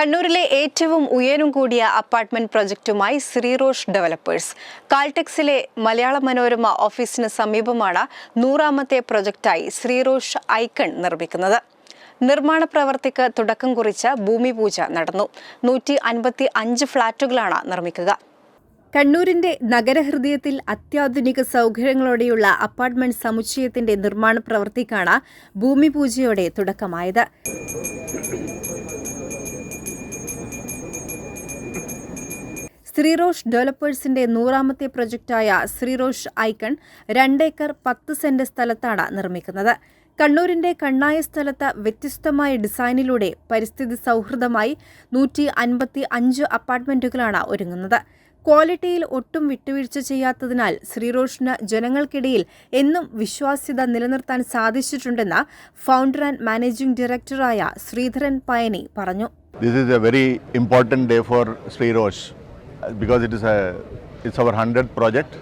കണ്ണൂരിലെ ഏറ്റവും ഉയരം കൂടിയ അപ്പാർട്ട്മെന്റ് പ്രൊജക്റ്റുമായി ശ്രീറോഷ് ഡെവലപ്പേഴ്സ് കാൽടെക്സിലെ മലയാള മനോരമ ഓഫീസിന് സമീപമാണ് നൂറാമത്തെ പ്രൊജക്റ്റായി ശ്രീറോഷ് ഐക്കൺ നിർമ്മിക്കുന്നത്. നിർമ്മാണ പ്രവർത്തിക്ക് തുടക്കം കുറിച്ച ഭൂമി പൂജ നടന്നു. നൂറ്റി അൻപത്തി അഞ്ച് ഫ്ളാറ്റുകളാണ് നിർമ്മിക്കുക. കണ്ണൂരിന്റെ നഗരഹൃദയത്തിൽ അത്യാധുനിക സൗകര്യങ്ങളോടെയുള്ള അപ്പാർട്ട്മെന്റ് സമുച്ചയത്തിന്റെ നിർമ്മാണ പ്രവൃത്തിക്കാണ് ഭൂമി പൂജയോടെ തുടക്കമായത്. ശ്രീറോഷ് ഡെവലപ്പേഴ്സിന്റെ നൂറാമത്തെ പ്രൊജക്റ്റായ ശ്രീറോഷ് ഐക്കൺ രണ്ടേക്കർ പത്ത് സെന്റ് സ്ഥലത്താണ് നിർമ്മിക്കുന്നത്. കണ്ണൂരിന്റെ കണ്ണായ സ്ഥലത്ത് വ്യത്യസ്തമായ ഡിസൈനിലൂടെ പരിസ്ഥിതി സൗഹൃദമായി നൂറ്റി അൻപത്തി അഞ്ച് അപ്പാർട്ട്മെന്റുകളാണ് ഒരുങ്ങുന്നത്. ക്വാളിറ്റിയിൽ ഒട്ടും വിട്ടുവീഴ്ച ചെയ്യാത്തതിനാൽ ശ്രീറോഷിന് ജനങ്ങൾക്കിടയിൽ എന്നും വിശ്വാസ്യത നിലനിർത്താൻ സാധിച്ചിട്ടുണ്ടെന്ന് ഫൗണ്ടർ ആൻഡ് മാനേജിംഗ് ഡയറക്ടറായ ശ്രീധരൻ പയനി പറഞ്ഞു. A very important day for Sri Roche uh, because it is a it's our 100th project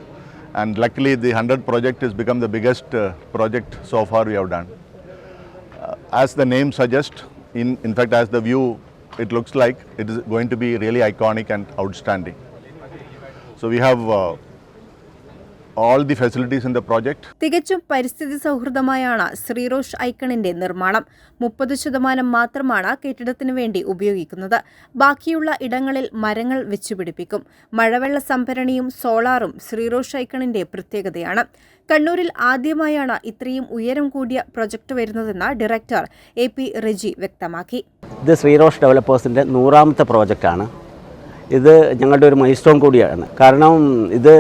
and luckily the 100th project has become the biggest uh, project so far we have done. Uh, as the name suggests, in, in fact as the view it looks like it is going to be really iconic and outstanding. So we have uh, all the facilities in the project. തികച്ചും പരിസ്ഥിതി സൗഹൃദമായാണ് ശ്രീറോഷ് ഐക്കണിന്റെ നിർമ്മാണം. മുപ്പത് ശതമാനം മാത്രമാണ് കെട്ടിടത്തിനു വേണ്ടി ഉപയോഗിക്കുന്നത്. ബാക്കിയുള്ള ഇടങ്ങളിൽ മരങ്ങൾ വെച്ചുപിടിപ്പിക്കും. മഴവെള്ള സംഭരണിയും സോളാറും ശ്രീറോഷ് ഐക്കണിന്റെ പ്രത്യേകതയാണ്. കണ്ണൂരിൽ ആദ്യമായാണ് ഇത്രയും ഉയരം കൂടിയ പ്രൊജക്ട് വരുന്നതെന്ന് ഡയറക്ടർ എ പി റെജി വ്യക്തമാക്കി. ഇത് ശ്രീറോഷ് ഡെവലപ്പേഴ്സിന്റെ നൂറാമത്തെ പ്രോജക്റ്റാണ്. ഇത് ഞങ്ങളുടെ ഒരു മൈൽ സ്റ്റോൺ കൂടിയാണ്. കാരണം ഇത്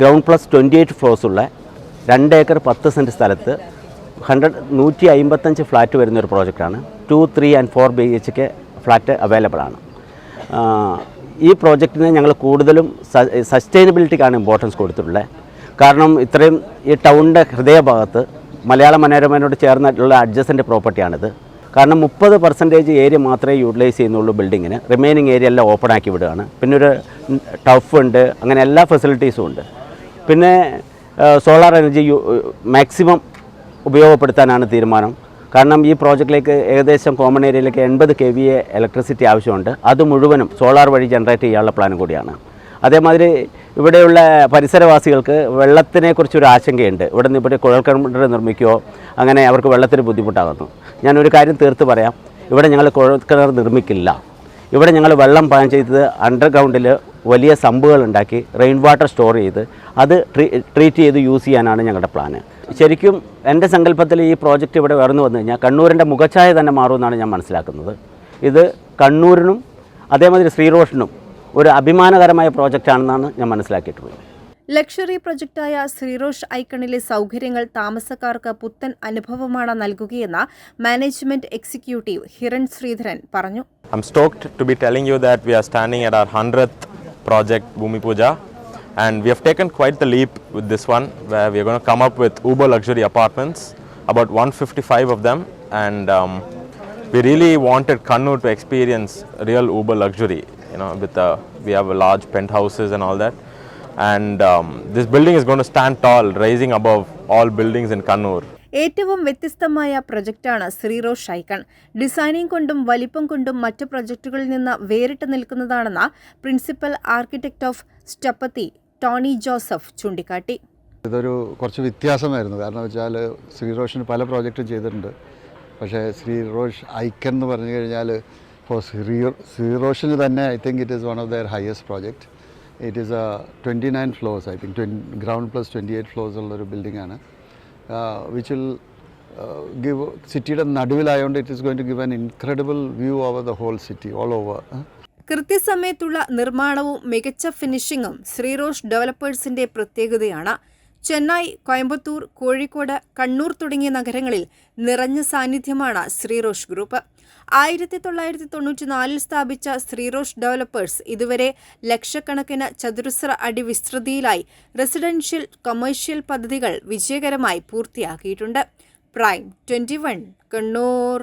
ground plus twenty eight floors ഉള്ള രണ്ട് ഏക്കർ പത്ത് സെന്റ് സ്ഥലത്ത് ഹൺഡ്രഡ് നൂറ്റി അമ്പത്തഞ്ച് ഫ്ലാറ്റ് വരുന്ന ഒരു പ്രോജക്റ്റാണ്. Two three and four B H K flat available ആണ്. ഈ പ്രോജക്റ്റിന് ഞങ്ങൾ കൂടുതലും സസ്റ്റൈനബിലിറ്റിക്കാണ് ഇമ്പോർട്ടൻസ് കൊടുത്തിട്ടുള്ളത്. കാരണം ഇത്രയും ഈ ടൗണിന്റെ ഹൃദയഭാഗത്ത് മലയാള മനോരമയോട് ചേർന്നിട്ടുള്ള അഡ്ജസ്റ്റന്റ് പ്രോപ്പർട്ടിയാണിത് കാരണം മുപ്പത് പെർസെന്റേജ് ഏരിയ മാത്രമേ യൂട്ടിലൈസ് ചെയ്യുന്നുള്ളൂ ബിൽഡിങ്ങിന് റിമൈനിങ് ഏരിയ എല്ലാം ഓപ്പൺ ആക്കി വിടുകയാണ്. പിന്നെ ഒരു ടഫ് ഉണ്ട്. അങ്ങനെ എല്ലാ ഫെസിലിറ്റീസും ഉണ്ട്. പിന്നെ സോളാർ എനർജി മാക്സിമം ഉപയോഗപ്പെടുത്താനാണ് തീരുമാനം. കാരണം ഈ പ്രോജക്റ്റിലേക്ക് ഏകദേശം കോമൺ ഏരിയയിലേക്ക് എൺപത് കെ വി എ ഇലക്ട്രിസിറ്റി ആവശ്യമുണ്ട്. അത് മുഴുവനും സോളാർ വഴി ജനറേറ്റ് ചെയ്യാനുള്ള പ്ലാൻ കൂടിയാണ്. അതേമാതിരി ഇവിടെയുള്ള പരിസരവാസികൾക്ക് വെള്ളത്തിനെക്കുറിച്ചൊരു ആശങ്കയുണ്ട്. ഇവിടെ നിന്ന് ഇവിടെ കുഴൽക്കിണർ നിർമ്മിക്കുകയോ അങ്ങനെ അവർക്ക് വെള്ളത്തിന് ബുദ്ധിമുട്ടാകുന്നു. ഞാനൊരു കാര്യം തീർത്ത് പറയാം. ഇവിടെ ഞങ്ങൾ കുഴൽക്കിണർ നിർമ്മിക്കില്ല. ഇവിടെ ഞങ്ങൾ വെള്ളം പാൻ ചെയ്തത് അണ്ടർഗ്രൗണ്ടിൽ വലിയ സമ്പുകൾ ഉണ്ടാക്കി റെയിൻ വാട്ടർ സ്റ്റോർ ചെയ്ത് അത് ട്രീറ്റ് ചെയ്ത് യൂസ് ചെയ്യാനാണ് ഞങ്ങളുടെ പ്ലാന് ശരിക്കും എന്റെ സങ്കല്പത്തിൽ ഈ പ്രോജക്റ്റ് ഇവിടെ ഉയർന്നു വന്നു കഴിഞ്ഞാൽ കണ്ണൂരിന്റെ മുഖച്ഛായ തന്നെ മാറുമെന്നാണ് ഞാൻ മനസ്സിലാക്കുന്നത്. ഇത് കണ്ണൂരിനും അതേമാതിരി ശ്രീറോഷനും ഒരു അഭിമാനകരമായ പ്രോജക്റ്റാണെന്നാണ് ഞാൻ മനസ്സിലാക്കിയിട്ടുള്ളത്. ലക്ഷറി പ്രൊജക്റ്റായ ശ്രീറോഷ് ഐക്കണിലെ സൗകര്യങ്ങൾ താമസക്കാർക്ക് പുത്തൻ അനുഭവമാണ് നൽകുകയെന്ന് മാനേജ്മെന്റ് എക്സിക്യൂട്ടീവ് ഹിരൺ ശ്രീധരൻ പറഞ്ഞു. I am stoked to be telling you that we are standing at our 100th project, Bhumi Puja, and we have taken quite the leap with this one, where we are going to come up with uber luxury apartments, about 155 of them, and um, we really wanted Kannur to experience real uber luxury. You know, with uh, we have a large penthouses and all that, and um, this building is going to stand tall, rising above all buildings in Kannur. ഏറ്റവും വ്യത്യസ്തമായ പ്രൊജക്റ്റാണ് ശ്രീറോ ഷൈക്കൺ designing കൊണ്ടും വലിപ്പം കൊണ്ടും മറ്റ് പ്രൊജക്റ്റുകളിൽ നിന്ന് വേറിട്ട് നിൽക്കുന്നതാണെന്ന് principal architect of Stapati Tony Joseph ചൂണ്ടിക്കാട്ടി. ഇതൊരു കുറച്ച് വ്യത്യാസമായിരുന്നു. കാരണം വെച്ചാൽ ശ്രീ റോഷന് പല പ്രോജക്റ്റും ചെയ്തിട്ടുണ്ട്. പക്ഷേ ശ്രീ റോഷ് ഐക്കൺ എന്ന് പറഞ്ഞു കഴിഞ്ഞാൽ ഫോർ ശ്രീ ശ്രീ റോഷന് തന്നെ I think it is one of their highest project. It is twenty nine floors I think ground plus twenty eight floors ഉള്ളൊരു ബിൽഡിംഗ് ആണ്. വിച്ച് വിൽ ഗിവ് സിറ്റിയുടെ നടുവിലായതുകൊണ്ട് it is going to give an incredible view over the whole city all over കൃത്യസമയത്തുള്ള നിർമ്മാണവും മികച്ച ഫിനിഷിംഗും ശ്രീറോഷ് ഡെവലപ്പേഴ്സിന്റെ പ്രത്യേകതയാണ്. ചെന്നൈ കോയമ്പത്തൂർ കോഴിക്കോട് കണ്ണൂർ തുടങ്ങിയ നഗരങ്ങളിൽ നിറഞ്ഞ സാന്നിധ്യമാണ് ശ്രീറോഷ് ഗ്രൂപ്പ് ആയിരത്തി തൊള്ളായിരത്തി തൊണ്ണൂറ്റിനാലിൽ സ്ഥാപിച്ച ശ്രീറോഷ് ഡെവലപ്പേഴ്സ് ഇതുവരെ ലക്ഷക്കണക്കിന് ചതുരശ്ര അടി വിസ്തൃതിയിലായി റെസിഡൻഷ്യൽ കൊമേഴ്ഷ്യൽ പദ്ധതികൾ വിജയകരമായി പൂർത്തിയാക്കിയിട്ടുണ്ട്. Prime twenty one Kannur.